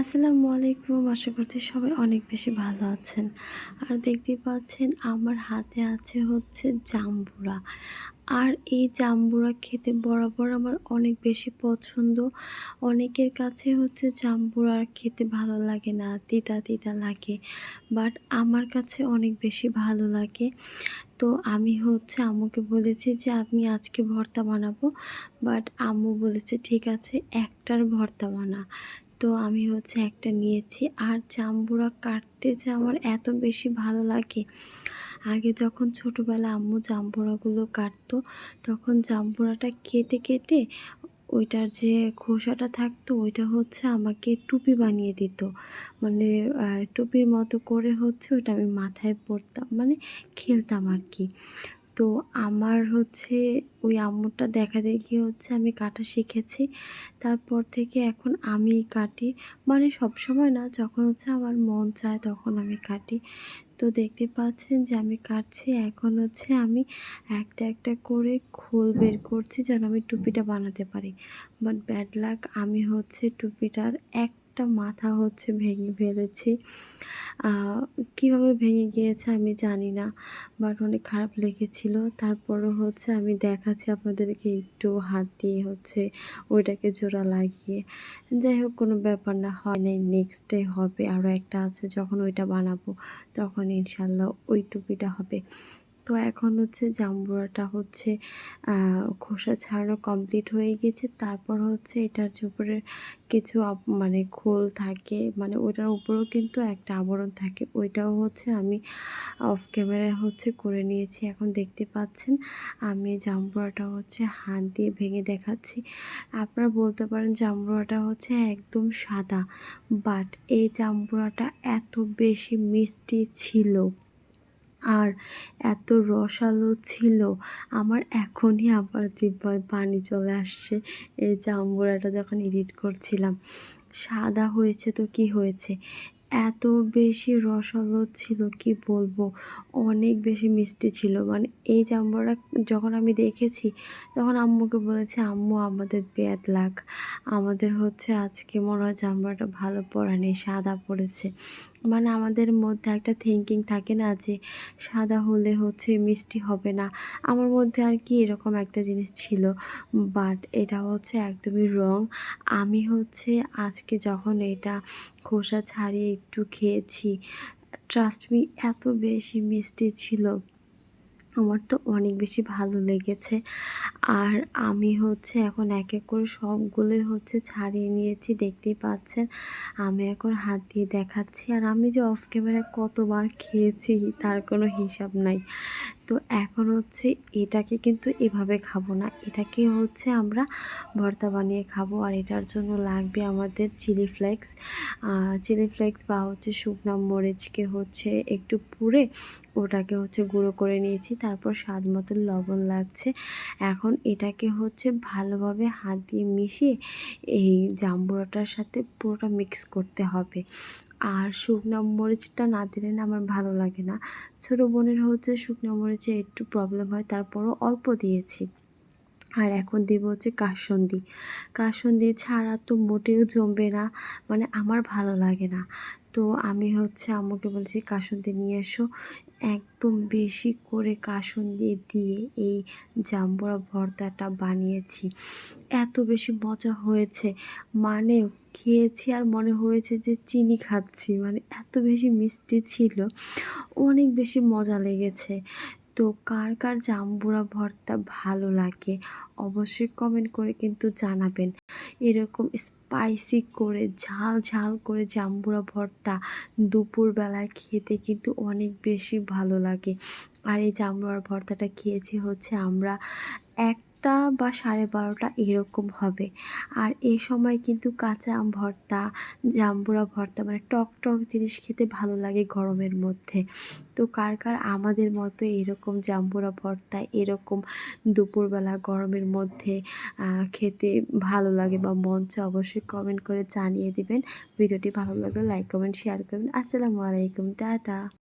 আসসালামু আলাইকুম। আশা করছি সবাই অনেক বেশি ভালো আছেন। আর দেখতেই পাচ্ছেন আমার হাতে আছে হচ্ছে জাম্বুরা আর এই জাম্বুরা খেতে বরাবর আমার অনেক বেশি পছন্দ। অনেকের কাছে হচ্ছে জাম্বুরা খেতে ভালো লাগে না, তিতা তিতা লাগে। বাট আমার কাছে অনেক বেশি ভালো লাগে। তো আমি হচ্ছে আম্মুকে বলেছি যে, আমি আজকে ভর্তা বানাবো। বাট আম্মু বলেছে, ঠিক আছে, একটার ভর্তা বানা। তো আমি হচ্ছে একটা নিয়েছি। আর জাম্বুরা কাটতে যে আমার এত বেশি ভালো লাগে। আগে যখন ছোটোবেলা আম্মু জাম্বুরাগুলো কাটতো, তখন জাম্বুরাটা কেটে কেটে ওইটার যে খোসাটা থাকতো, ওইটা হচ্ছে আমাকে টুপি বানিয়ে দিত। মানে টুপির মতো করে হচ্ছে ওইটা আমি মাথায় পরতাম। মানে খেলতাম আর কি। তো আমার হচ্ছে ওই আম্মুরটা দেখা দেখি হচ্ছে আমি কাটা শিখেছি। তারপর থেকে এখন আমি কাটি। মানে সব সময় না, যখন হচ্ছে আমার মন চায় তখন আমি কাটি। তো দেখতে পাচ্ছেন যে আমি কাটছি, এখন হচ্ছে আমি একটা একটা করে খোল বের করছি যেন আমি টুপিটা বানাতে পারি। বাট ব্যাড লাক, আমি হচ্ছে টুপিটার এক একটা মাথা হচ্ছে ভেঙে ফেলেছি। কীভাবে ভেঙে গিয়েছে আমি জানি না বাট অনেক খারাপ লেগেছিল। তারপরও হচ্ছে আমি দেখাচ্ছি আপনাদেরকে একটু হাত দিয়ে হচ্ছে ওইটাকে জোড়া লাগিয়ে। যাই হোক, কোনো ব্যাপার না, হয় নাই নেক্সট ডে হবে। আরও একটা আছে, যখন ওইটা বানাবো, তখন ইনশাল্লাহ ওই টুপিটা হবে। তো এখন হচ্ছে জাম্বুরাটা হচ্ছে খোসা ছাড়ানো কমপ্লিট হয়ে গেছে। তারপর হচ্ছে এটার যে উপরে কিছু মানে খোল থাকে মানে ওইটার উপরেও কিন্তু একটা আবরণ থাকে। ওইটাও হচ্ছে আমি অফ ক্যামেরায় হচ্ছে করে নিয়েছি। এখন দেখতে পাচ্ছেন, আমি জাম্বুরাটা হচ্ছে হাত দিয়ে ভেঙে দেখাচ্ছি। আপনারা বলতে পারেন জাম্বুরাটা হচ্ছে একদম সাদা বাট এই জাম্বুরাটা এত বেশি মিষ্টি ছিল। আর এত রসালো ছিল। আমার এখনই আবার জিব্বায় পানি চলে আসছে। এই জাম্বুরাটা যখন এডিট করছিলাম, সাদা হয়েছে তো কি হয়েছে? এত বেশি রসালো ছিল, কি বলব? অনেক বেশি মিষ্টি ছিল। মানে এই জাম্বুরা যখন আমি দেখেছি, তখন আম্মুকে বলেছি, আম্মু, আমাদের ব্যাড লাগ আমাদের হচ্ছে আজকে মনে হয় জাম্বুরাটা ভালো পড়া নেই সাদা পড়েছে। মানে আমাদের মধ্যে একটা থিঙ্কিং থাকে না যে, সাদা হলে হচ্ছে মিষ্টি হবে না। আমার মধ্যে আর কি এরকম একটা জিনিস ছিল বাট এটা হচ্ছে একদমই রং আমি হচ্ছে আজকে যখন এটা খোসা ছাড়িয়ে একটু খেয়েছি ট্রাস্ট মি এত বেশি মিষ্টি ছিল। আমার তো অনেক বেশি ভালো লেগেছে। আর আমি হচ্ছে এখন এক এক করে সবগুলোই হচ্ছে ছাড়িয়ে নিয়েছি, দেখতেই পাচ্ছেন। আমি এখন হাত দিয়ে দেখাচ্ছি। আর আমি যে অফ ক্যামেরা কতবার খেয়েছি, তার কোনো হিসাব নাই। তো এখন হচ্ছে এটাকে কিন্তু এভাবে খাব না। এটাকে হচ্ছে আমরা ভর্তা বানিয়ে খাব আর এটার জন্য লাগবে আমাদের চিলি ফ্লেক্স। চিলি ফ্লেক্স বা হচ্ছে শুকনো মরিচকে হচ্ছে একটু পুড়ে ওটাকে হচ্ছে গুঁড়ো করে নিয়েছি, তারপর স্বাদ মতো লবণ লাগছে। এখন এটাকে হচ্ছে ভালোভাবে হাত দিয়ে মিশিয়ে এই জাম্বুরাটার সাথে পুরোটা মিক্স করতে হবে। আর শুকনো মরিচটা না দিলে না আমার ভালো লাগে না। ছোটো বোনের হচ্ছে শুকনো মরিচে একটু প্রবলেম হয়, তারপরও অল্প দিয়েছি। আর এখন দিব হচ্ছে কাসন্দি। কাসন্দি ছাড়া তো মোটেও জমবে না মানে আমার ভালো লাগে না। তো আমি হচ্ছে আম্মুকে বলছি, কাসন্দি নিয়ে এসো। একদম বেশি করে কাসন্দি দিয়ে এই জাম্বুরা ভর্তাটা বানিয়েছি। এত বেশি মজা হয়েছে মানে খেয়েছি আর মনে হয়েছে যে চিনি খাচ্ছি মানে এত বেশি মিষ্টি ছিল, অনেক বেশি মজা লেগেছে। তো কার কার জাম্বুরা ভর্তা ভালো লাগে? অবশ্যই কমেন্ট করে কিন্তু জানাবেন। এরকম স্পাইসি করে, ঝাল ঝাল করে জাম্বুরা ভর্তা দুপুরবেলায় খেতে কিন্তু অনেক বেশি ভালো লাগে। আর এই জাম্বুরার ভর্তাটা খেয়েছি হচ্ছে আমরা এক একটা বা সাড়ে বারোটা এরকম হবে। আর এই সময় কিন্তু কাঁচা আম ভর্তা, জাম্বুরা ভর্তা মানে টক টক জিনিস খেতে ভালো লাগে গরমের মধ্যে। তো কার কার আমাদের মতো এরকম জাম্বুরা ভর্তা এরকম দুপুরবেলা গরমের মধ্যে খেতে ভালো লাগে বা মঞ্চে অবশ্যই কমেন্ট করে জানিয়ে দিবেন। ভিডিওটি ভালো লাগলে লাইক কমেন্ট শেয়ার করবেন। আসসালামু আলাইকুম, টাটা।